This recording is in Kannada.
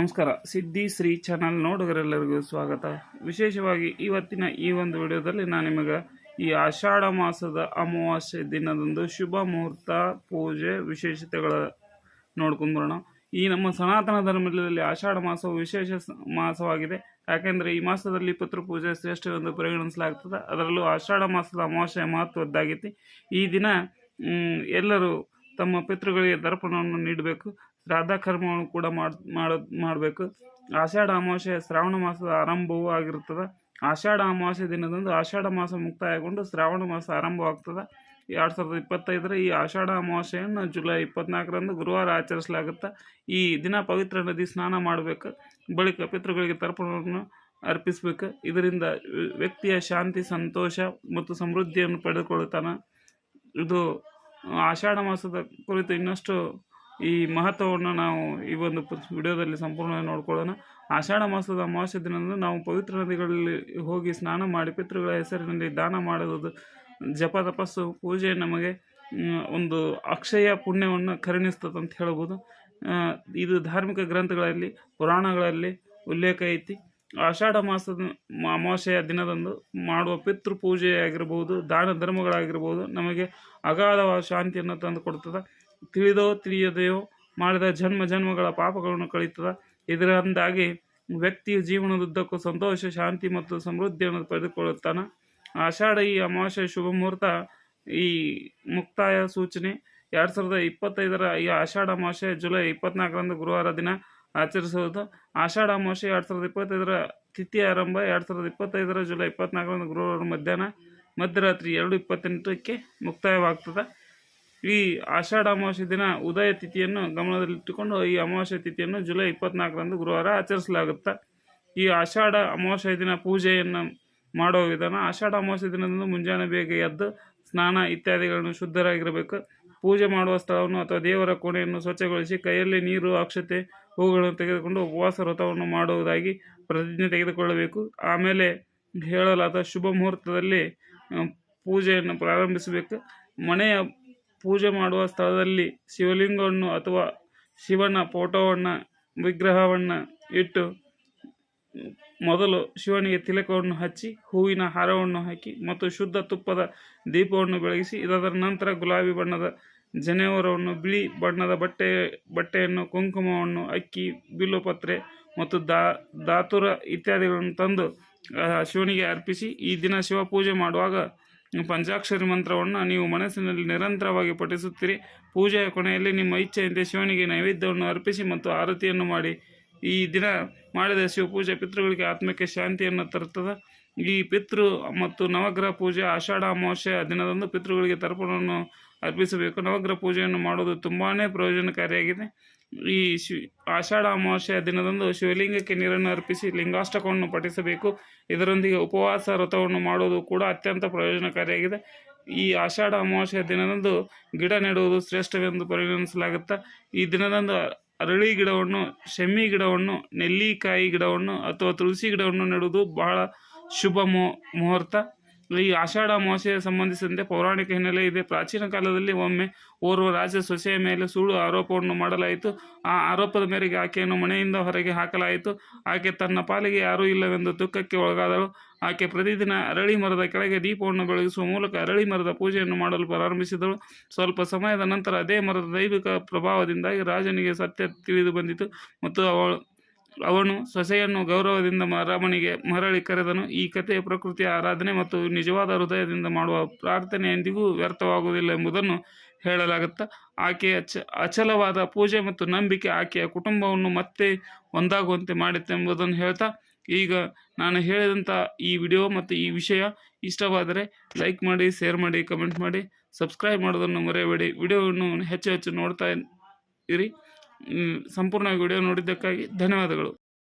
ನಮಸ್ಕಾರ. ಸಿದ್ಧಿ ಶ್ರೀ ಚಾನಲ್ ನೋಡುಗರೆಲ್ಲರಿಗೂ ಸ್ವಾಗತ. ವಿಶೇಷವಾಗಿ ಇವತ್ತಿನ ಈ ಒಂದು ವಿಡಿಯೋದಲ್ಲಿ ನಾನು ನಿಮಗೆ ಈ ಆಷಾಢ ಮಾಸದ ಅಮಾವಾಸ್ಯೆ ದಿನದಂದು ಶುಭ ಮುಹೂರ್ತ, ಪೂಜೆ, ವಿಶೇಷತೆಗಳ ನೋಡ್ಕೊಂಡು ಬರೋಣ. ಈ ನಮ್ಮ ಸನಾತನ ಧರ್ಮದಲ್ಲಿ ಆಷಾಢ ಮಾಸವು ವಿಶೇಷ ಮಾಸವಾಗಿದೆ. ಯಾಕೆಂದರೆ ಈ ಮಾಸದಲ್ಲಿ ಪಿತೃಪೂಜೆ ಶ್ರೇಷ್ಠವೆಂದು ಪರಿಗಣಿಸಲಾಗ್ತದೆ. ಅದರಲ್ಲೂ ಆಷಾಢ ಮಾಸದ ಅಮಾವಾಸ್ಯೆ ಮಹತ್ವದ್ದಾಗೈತಿ ಈ ದಿನ ಎಲ್ಲರೂ ತಮ್ಮ ಪಿತೃಗಳಿಗೆ ದರ್ಪಣವನ್ನು ನೀಡಬೇಕು. ಶ್ರಾದ್ದ ಕರ್ಮವನ್ನು ಕೂಡ ಮಾಡ ಮಾಡಬೇಕು. ಆಷಾಢ ಅಮಾವಾಸ್ಯೆ ಶ್ರಾವಣ ಮಾಸದ ಆರಂಭವೂ ಆಗಿರುತ್ತದೆ. ಆಷಾಢ ಅಮಾವಾಸ್ಯೆ ದಿನದಂದು ಆಷಾಢ ಮಾಸ ಮುಕ್ತಾಯಗೊಂಡು ಶ್ರಾವಣ ಮಾಸ ಆರಂಭವಾಗ್ತದೆ. ಎರಡು ಸಾವಿರದ ಇಪ್ಪತ್ತೈದರ ಈ ಆಷಾಢ ಅಮಾವಾಸ್ಯೆಯನ್ನು ಜುಲೈ ಇಪ್ಪತ್ನಾಲ್ಕರಂದು ಗುರುವಾರ ಆಚರಿಸಲಾಗುತ್ತೆ. ಈ ದಿನ ಪವಿತ್ರ ನದಿ ಸ್ನಾನ ಮಾಡಬೇಕು. ಬಳಿಕ ಪಿತೃಗಳಿಗೆ ತರ್ಪಣವನ್ನು ಅರ್ಪಿಸಬೇಕು. ಇದರಿಂದ ವ್ಯ- ವ್ಯಕ್ತಿಯ ಶಾಂತಿ, ಸಂತೋಷ ಮತ್ತು ಸಮೃದ್ಧಿಯನ್ನು ಪಡೆದುಕೊಳ್ಳುತ್ತಾನೆ. ಇದು ಆಷಾಢ ಮಾಸದ ಕುರಿತು ಇನ್ನಷ್ಟು ಈ ಮಹತ್ವವನ್ನು ನಾವು ಈ ಒಂದು ವಿಡಿಯೋದಲ್ಲಿ ಸಂಪೂರ್ಣವಾಗಿ ನೋಡ್ಕೊಳ್ಳೋಣ. ಆಷಾಢ ಮಾಸದ ಅಮಾವಾಸ್ಯ ದಿನದಂದು ನಾವು ಪವಿತ್ರ ನದಿಗಳಲ್ಲಿ ಹೋಗಿ ಸ್ನಾನ ಮಾಡಿ ಪಿತೃಗಳ ಹೆಸರಿನಲ್ಲಿ ದಾನ ಮಾಡುವುದು ಜಪ ತಪಸ್ಸು ಪೂಜೆ ನಮಗೆ ಒಂದು ಅಕ್ಷಯ ಪುಣ್ಯವನ್ನು ಕರುಣಿಸ್ತದೆ ಅಂತ ಹೇಳ್ಬೋದು ಇದು ಧಾರ್ಮಿಕ ಗ್ರಂಥಗಳಲ್ಲಿ, ಪುರಾಣಗಳಲ್ಲಿ ಉಲ್ಲೇಖ ಐತಿ. ಆಷಾಢ ಮಾಸದ ಅಮಾವಾಸ್ಯ ದಿನದಂದು ಮಾಡುವ ಪಿತೃ ಪೂಜೆ ಆಗಿರ್ಬೋದು ದಾನ ಧರ್ಮಗಳಾಗಿರ್ಬೋದು, ನಮಗೆ ಅಗಾಧವಾದ ಶಾಂತಿಯನ್ನು ತಂದು ಕೊಡ್ತದೆ. ತಿಳಿದೋ ತಿಳಿಯದೆಯೋ ಮಾಡಿದ ಜನ್ಮ ಜನ್ಮಗಳ ಪಾಪಗಳನ್ನು ಕಳೀತದ. ಇದರಿಂದಾಗಿ ವ್ಯಕ್ತಿಯ ಜೀವನದುದ್ದಕ್ಕೂ ಸಂತೋಷ, ಶಾಂತಿ ಮತ್ತು ಸಮೃದ್ಧಿಯನ್ನು ಪಡೆದುಕೊಳ್ಳುತ್ತಾನೆ. ಆಷಾಢ ಈ ಅಮಾವಾಸ್ಯ ಶುಭ ಮುಹೂರ್ತ. ಈ ಮುಕ್ತಾಯ ಸೂಚನೆ. ಎರಡು ಸಾವಿರದ ಇಪ್ಪತ್ತೈದರ ಈ ಆಷಾಢ ಅಮಾವಾಸ್ಯೆ ಜುಲೈ ಇಪ್ಪತ್ನಾಲ್ಕರಂದು ಗುರುವಾರ ದಿನ ಆಚರಿಸುವುದು. ಆಷಾಢ ಅಮಾವಾಸ್ಯೆ ಎರಡು ಸಾವಿರದ ಇಪ್ಪತ್ತೈದರ ತಿಥಿ ಆರಂಭ, ಎರಡು ಸಾವಿರದ ಇಪ್ಪತ್ತೈದರ ಜುಲೈ ಇಪ್ಪತ್ನಾಲ್ಕರಂದು ಗುರುವಾರ ಮಧ್ಯಾಹ್ನ ಮಧ್ಯರಾತ್ರಿ ಎರಡು ಇಪ್ಪತ್ತೆಂಟಕ್ಕೆ ಮುಕ್ತಾಯವಾಗ್ತದೆ. ಈ ಆಷಾಢ ಅಮಾವಾಸ್ಯ ದಿನ ಉದಯ ತಿಥಿಯನ್ನು ಗಮನದಲ್ಲಿಟ್ಟುಕೊಂಡು ಈ ಅಮಾವಾಸ್ಯೆ ತಿಥಿಯನ್ನು ಜುಲೈ ಇಪ್ಪತ್ನಾಲ್ಕರಂದು ಗುರುವಾರ ಆಚರಿಸಲಾಗುತ್ತೆ, ಈ ಆಷಾಢ ಅಮಾವಾಸ್ಯೆ ದಿನ ಪೂಜೆಯನ್ನು ಮಾಡುವ ವಿಧಾನ ಆಷಾಢ ಅಮಾವಾಸ್ಯ ದಿನದಂದು ಮುಂಜಾನೆ ಬೇಗ ಎದ್ದು ಸ್ನಾನ ಇತ್ಯಾದಿಗಳನ್ನು ಶುದ್ಧರಾಗಿರಬೇಕು. ಪೂಜೆ ಮಾಡುವ ಸ್ಥಳವನ್ನು ಅಥವಾ ದೇವರ ಕೋಣೆಯನ್ನು ಸ್ವಚ್ಛಗೊಳಿಸಿ ಕೈಯಲ್ಲಿ ನೀರು, ಅಕ್ಷತೆ, ಹೂಗಳನ್ನು ತೆಗೆದುಕೊಂಡು ಉಪವಾಸ ವ್ರತವನ್ನು ಮಾಡುವುದಾಗಿ ಪ್ರತಿಜ್ಞೆ ತೆಗೆದುಕೊಳ್ಳಬೇಕು. ಆಮೇಲೆ ಹೇಳಲಾದ ಶುಭ ಮುಹೂರ್ತದಲ್ಲಿ ಪೂಜೆಯನ್ನು ಪ್ರಾರಂಭಿಸಬೇಕು. ಮನೆಯ ಪೂಜೆ ಮಾಡುವ ಸ್ಥಳದಲ್ಲಿ ಶಿವಲಿಂಗವನ್ನು ಅಥವಾ ಶಿವನ ಫೋಟೋವನ್ನು, ವಿಗ್ರಹವನ್ನು ಇಟ್ಟು ಮೊದಲು ಶಿವನಿಗೆ ತಿಲಕವನ್ನು ಹಚ್ಚಿ ಹೂವಿನ ಹಾರವನ್ನು ಹಾಕಿ ಮತ್ತು ಶುದ್ಧ ತುಪ್ಪದ ದೀಪವನ್ನು ಬೆಳಗಿಸಿ, ಇದರ ನಂತರ ಗುಲಾಬಿ ಬಣ್ಣದ ಜನೇವರವನ್ನು, ಬಿಳಿ ಬಣ್ಣದ ಬಟ್ಟೆ, ಬಟ್ಟೆಯನ್ನು, ಕುಂಕುಮವನ್ನು ಅಕ್ಕಿ ಬಿಲ್ಲುಪತ್ರೆ ಮತ್ತು ದಾ ದಾತುರ ಇತ್ಯಾದಿಗಳನ್ನು ತಂದು ಶಿವನಿಗೆ ಅರ್ಪಿಸಿ ಈ ದಿನ ಶಿವ ಪೂಜೆ ಮಾಡುವಾಗ ಪಂಚಾಕ್ಷರಿ ಮಂತ್ರವನ್ನು ನೀವು ಮನಸ್ಸಿನಲ್ಲಿ ನಿರಂತರವಾಗಿ ಪಠಿಸುತ್ತೀರಿ. ಪೂಜೆಯ ಕೊನೆಯಲ್ಲಿ ನಿಮ್ಮ ಇಚ್ಛೆಯಂತೆ ಶಿವನಿಗೆ ನೈವೇದ್ಯವನ್ನು ಅರ್ಪಿಸಿ ಮತ್ತು ಆರತಿಯನ್ನು ಮಾಡಿ. ಈ ದಿನ ಮಾಡಿದ ಶಿವಪೂಜೆ ಪಿತೃಗಳಿಗೆ ಆತ್ಮಕ್ಕೆ ಶಾಂತಿಯನ್ನು ತರುತ್ತದೆ. ಈ ಪಿತೃ ಮತ್ತು ನವಗ್ರಹ ಪೂಜೆ ಆಷಾಢ ಅಮಾವಾಸ್ಯೆಯ ದಿನದಂದು ಪಿತೃಗಳಿಗೆ ತರ್ಪಣವನ್ನು ಅರ್ಪಿಸಬೇಕು. ನವಗ್ರಹ ಪೂಜೆಯನ್ನು ಮಾಡುವುದು ತುಂಬಾ ಪ್ರಯೋಜನಕಾರಿಯಾಗಿದೆ. ಈ ಶಿ, ಆಷಾಢ ಅಮಾವಾಸ್ಯ ದಿನದಂದು ಶಿವಲಿಂಗಕ್ಕೆ ನೀರನ್ನು ಅರ್ಪಿಸಿ ಲಿಂಗಾಷ್ಟಕವನ್ನು ಪಠಿಸಬೇಕು. ಇದರೊಂದಿಗೆ ಉಪವಾಸ ವ್ರತವನ್ನು ಮಾಡುವುದು ಕೂಡ ಅತ್ಯಂತ ಪ್ರಯೋಜನಕಾರಿಯಾಗಿದೆ. ಈ ಆಷಾಢ ಅಮಾವಾಸ್ಯ ದಿನದಂದು ಗಿಡ ನೆಡುವುದು ಶ್ರೇಷ್ಠವೆಂದು ಪರಿಗಣಿಸಲಾಗುತ್ತೆ, ಈ ದಿನದಂದು ಅರಳಿ ಗಿಡವನ್ನು ಶೆಮ್ಮಿ ಗಿಡವನ್ನು, ನೆಲ್ಲಿಕಾಯಿ ಗಿಡವನ್ನು ಅಥವಾ ತುಳಸಿ ಗಿಡವನ್ನು ನೆಡುವುದು ಬಹಳ ಶುಭ ಮುಹೂರ್ತ. ಈ ಆಷಾಢ ಅಮಾವಾಸ್ಯೆಗೆ ಸಂಬಂಧಿಸಿದಂತೆ ಪೌರಾಣಿಕ ಹಿನ್ನೆಲೆ ಇದೆ. ಪ್ರಾಚೀನ ಕಾಲದಲ್ಲಿ ಒಮ್ಮೆ ಓರ್ವ ರಾಜ ಸೊಸೆಯ ಮೇಲೆ ಸುಳ್ಳು ಆರೋಪವನ್ನು ಮಾಡಲಾಯಿತು. ಆ ಆರೋಪದ ಮೇರೆಗೆ ಆಕೆಯನ್ನು ಮನೆಯಿಂದ ಹೊರಗೆ ಹಾಕಲಾಯಿತು. ಆಕೆ ತನ್ನ ಪಾಲಿಗೆ ಯಾರೂ ಇಲ್ಲವೆಂದು ದುಃಖಕ್ಕೆ ಒಳಗಾದಳು. ಆಕೆ ಪ್ರತಿದಿನ ಅರಳಿ ಮರದ ಕೆಳಗೆ ದೀಪವನ್ನು ಬೆಳಗಿಸುವ ಮೂಲಕ ಅರಳಿ ಮರದ ಪೂಜೆಯನ್ನು ಮಾಡಲು ಪ್ರಾರಂಭಿಸಿದಳು. ಸ್ವಲ್ಪ ಸಮಯದ ನಂತರ ಅದೇ ಮರದ ದೈವಿಕ ಪ್ರಭಾವದಿಂದಾಗಿ ರಾಜನಿಗೆ ಸತ್ಯ ತಿಳಿದು ಬಂದಿತು ಮತ್ತು ಅವಳು ಅವನು ಸೊಸೆಯನ್ನು ಗೌರವದಿಂದ ಅರಮನೆಗೆ ಮರಳಿ ಕರೆದನು. ಈ ಕಥೆಯ ಪ್ರಕೃತಿಯ ಆರಾಧನೆ ಮತ್ತು ನಿಜವಾದ ಹೃದಯದಿಂದ ಮಾಡುವ ಪ್ರಾರ್ಥನೆ ಎಂದಿಗೂ ವ್ಯರ್ಥವಾಗುವುದಿಲ್ಲ ಎಂಬುದನ್ನು ಹೇಳಲಾಗುತ್ತೆ, ಆಕೆಯ ಅಚ, ಅಚಲವಾದ ಪೂಜೆ ಮತ್ತು ನಂಬಿಕೆ ಆಕೆಯ ಕುಟುಂಬವನ್ನು ಮತ್ತೆ ಒಂದಾಗುವಂತೆ ಮಾಡಿತ್ತೆಂಬುದನ್ನು ಹೇಳ್ತಾ, ಈಗ ನಾನು ಹೇಳಿದಂಥ ಈ ವಿಡಿಯೋ ಮತ್ತು ಈ ವಿಷಯ ಇಷ್ಟವಾದರೆ ಲೈಕ್ ಮಾಡಿ, ಶೇರ್ ಮಾಡಿ, ಕಮೆಂಟ್ ಮಾಡಿ, ಸಬ್ಸ್ಕ್ರೈಬ್ ಮಾಡೋದನ್ನು ಮರೆಯಬೇಡಿ. ವಿಡಿಯೋವನ್ನು ಹೆಚ್ಚು ಹೆಚ್ಚು ನೋಡ್ತಾ ಇರಿ. ಸಂಪೂರ್ಣ ವಿಡಿಯೋ ನೋಡಿದ್ದಕ್ಕಾಗಿ ಧನ್ಯವಾದಗಳು.